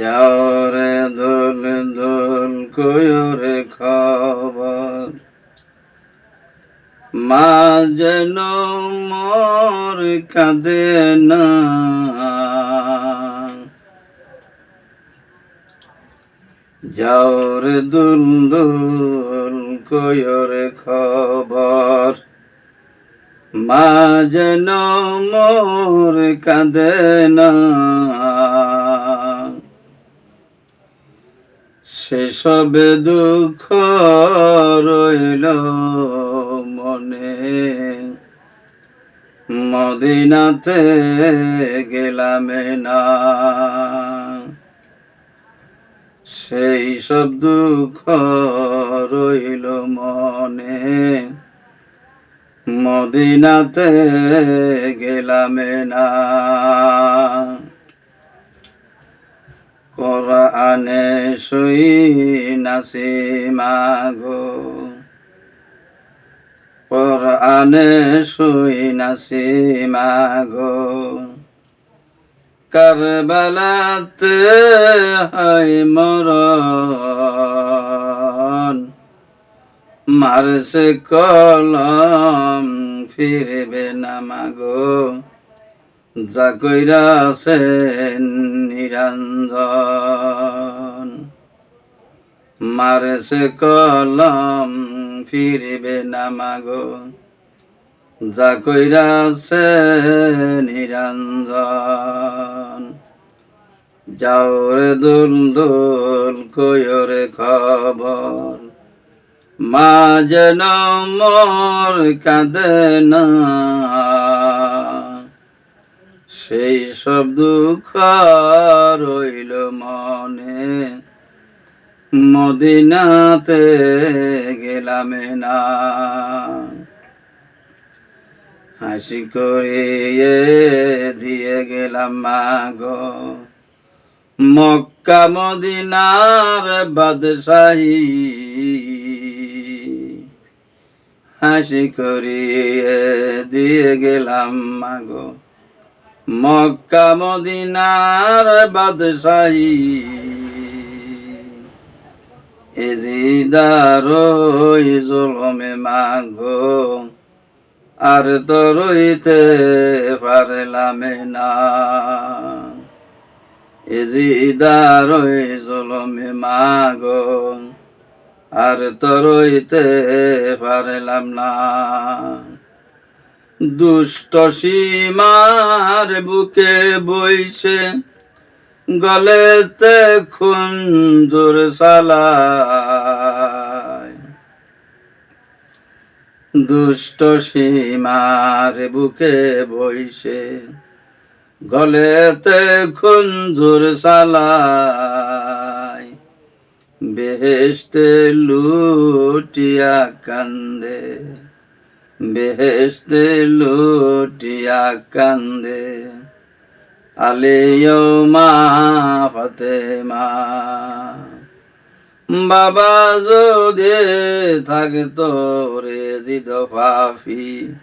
যাও রে দোল দোল কয়রে খবর। মা যেন মোর কাঁদে না। যাও রে দুল দুল কয়রে খবর। মা যেন মোর কাঁদে না। সেসব দুঃখ রইল মনে। মদিনাতে গেলাম না। সেই সব দুঃখ রইল মনে। মদিনাতে গেলাম না। কোরআনে শুই নাসি মাগো কোরআনে শুই নাসি মাগো কারবালাতে হাই মরণ মারসে কলম, ফিরবে না মাগো। যা কইরা আছেন নিরঞ্জন মারসে কলম ফিরবে না মাগো। যা কইরা আছেন নিরঞ্জন। যাও রে দুল দুল কয়রে খবর। মা যেন মোর কাঁদে না। সেই সব দুঃখ রইল মনে। মদিনাতে গেলাম না। হাসি করে দিয়ে গেলাম মাগো। মক্কা মদিনার বাদশাহী। হাসি করিয়ে দিয়ে গেলাম মাগো। মক্কা মদিনার বাদশাহী। এজিদার জলমে মাগো, আর তো রইতে পারলাম না। এজিদার জলমে মাগো, আর তো রইতে পারলাম না। দুষ্ট সীমার বুকে বইছে, গলেতে খুঞ্জুর সালায়। দুষ্ট সীমার বুকে বইছে, গলেতে খুঞ্জুর সালায়। বেহেস্তে লুটিয়া কান্দে বেহেস্তে লুটিয়া কান্দে আলিও মা। ফতেমা বাবা যদি থাকতো রে জিদ ফাফি,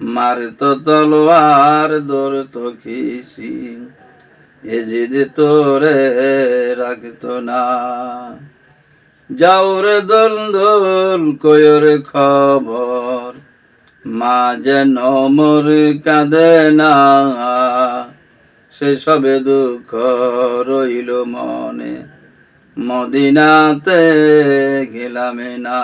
মারত তলোয়ার দৌড়ত খিসি, এ জিদ তোরে রাখতো না। যাও রে দোল দোল কয়র খবর মা যেন মোর কাঁদে না সেসবে দুঃখ রইল মনে। মদিনাতে গেলামে না।